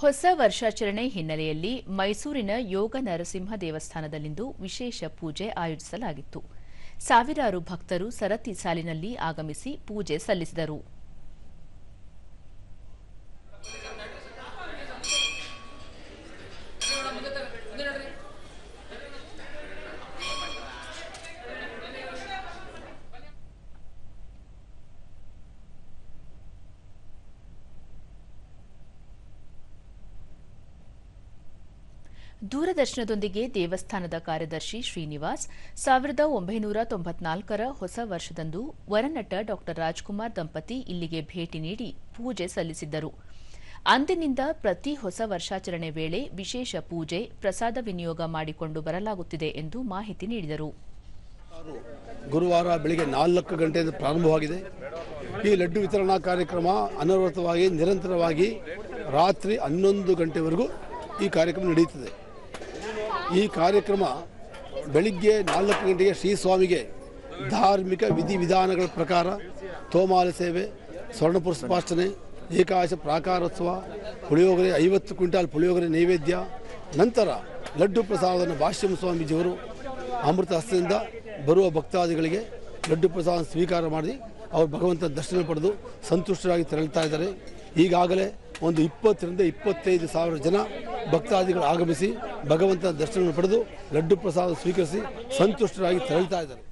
ಹೊಸ ವರ್ಷಾಚರಣೆ ಹಿನ್ನೆಲೆಯಲ್ಲಿ ಮೈಸೂರಿನ ಯೋಗ ನರಸಿಂಹ ದೇವಸ್ಥಾನದಲ್ಲಿಂದು ವಿಶೇಷ ಪೂಜೆ ಆಯೋಜಿಸಲಾಗಿತ್ತು. ಸಾವಿರಾರು ಭಕ್ತರು ಸರತಿ ಸಾಲಿನಲ್ಲಿ ಆಗಮಿಸಿ ಪೂಜೆ ಸಲ್ಲಿಸಿದರು. ದೂರದರ್ಶನದೊಂದಿಗೆ ದೇವಸ್ಥಾನದ ಕಾರ್ಯದರ್ಶಿ ಶ್ರೀನಿವಾಸ್, ಸಾವಿರದ ಒಂಬೈನೂರ ತೊಂಬತ್ನಾಲ್ಕರ ಹೊಸ ವರ್ಷದಂದು ವರನಟ ಡಾ. ರಾಜ್ಕುಮಾರ್ ದಂಪತಿ ಇಲ್ಲಿಗೆ ಭೇಟಿ ನೀಡಿ ಪೂಜೆ ಸಲ್ಲಿಸಿದ್ದರು. ಅಂದಿನಿಂದ ಪ್ರತಿ ಹೊಸ ವರ್ಷಾಚರಣೆ ವೇಳೆ ವಿಶೇಷ ಪೂಜೆ, ಪ್ರಸಾದ ವಿನಿಯೋಗ ಮಾಡಿಕೊಂಡು ಬರಲಾಗುತ್ತಿದೆ ಎಂದು ಮಾಹಿತಿ ನೀಡಿದರು. ಗುರುವಾರ ಬೆಳಿಗ್ಗೆ ನಾಲ್ಕು ಗಂಟೆಯಿಂದ ಪ್ರಾರಂಭವಾಗಿದೆ. ಈ ಲಡ್ಡು ವಿತರಣಾ ಕಾರ್ಯಕ್ರಮ ಅನವರತವಾಗಿ ನಿರಂತರವಾಗಿ ರಾತ್ರಿ ಹನ್ನೊಂದು ಗಂಟೆವರೆಗೂ ಈ ಕಾರ್ಯಕ್ರಮ ನಡೆಯುತ್ತದೆ. ಈ ಕಾರ್ಯಕ್ರಮ ಬೆಳಿಗ್ಗೆ ನಾಲ್ಕು ಗಂಟೆಗೆ ಶ್ರೀ ಸ್ವಾಮಿಗೆ ಧಾರ್ಮಿಕ ವಿಧಿವಿಧಾನಗಳ ಪ್ರಕಾರ ತೋಮಾಲ ಸೇವೆ ಸ್ವರ್ಣ ಪುಷ್ಪಾರ್ಚನೆ ಏಕಾಶ ಪ್ರಾಕಾರೋತ್ಸವ, ಪುಳಿಯೋಗರೆ ಐವತ್ತು ಕ್ವಿಂಟಾಲ್ ಪುಳಿಯೋಗರೆ ನೈವೇದ್ಯ, ನಂತರ ಲಡ್ಡು ಪ್ರಸಾದವನ್ನು ಭಾಷ್ಯಂ ಸ್ವಾಮೀಜಿಯವರು ಅಮೃತ ಹಸ್ತದಿಂದ ಬರುವ ಭಕ್ತಾದಿಗಳಿಗೆ ಲಡ್ಡು ಪ್ರಸಾದ ಸ್ವೀಕಾರ ಮಾಡಿ ಅವರು ಭಗವಂತ ದರ್ಶನ ಪಡೆದು ಸಂತುಷ್ಟರಾಗಿ ತೆರಳುತ್ತಾ ಇದ್ದಾರೆ. ಈಗಾಗಲೇ ಒಂದು ಇಪ್ಪತ್ತರಿಂದ ಇಪ್ಪತ್ತೈದು ಸಾವಿರ ಜನ ಭಕ್ತಾದಿಗಳು ಆಗಮಿಸಿ ಭಗವಂತನ ದರ್ಶನವನ್ನು ಪಡೆದು ಲಡ್ಡು ಪ್ರಸಾದ ಸ್ವೀಕರಿಸಿ ಸಂತುಷ್ಟರಾಗಿ ತೆರಳುತ್ತಾ ಇದ್ದಾರೆ.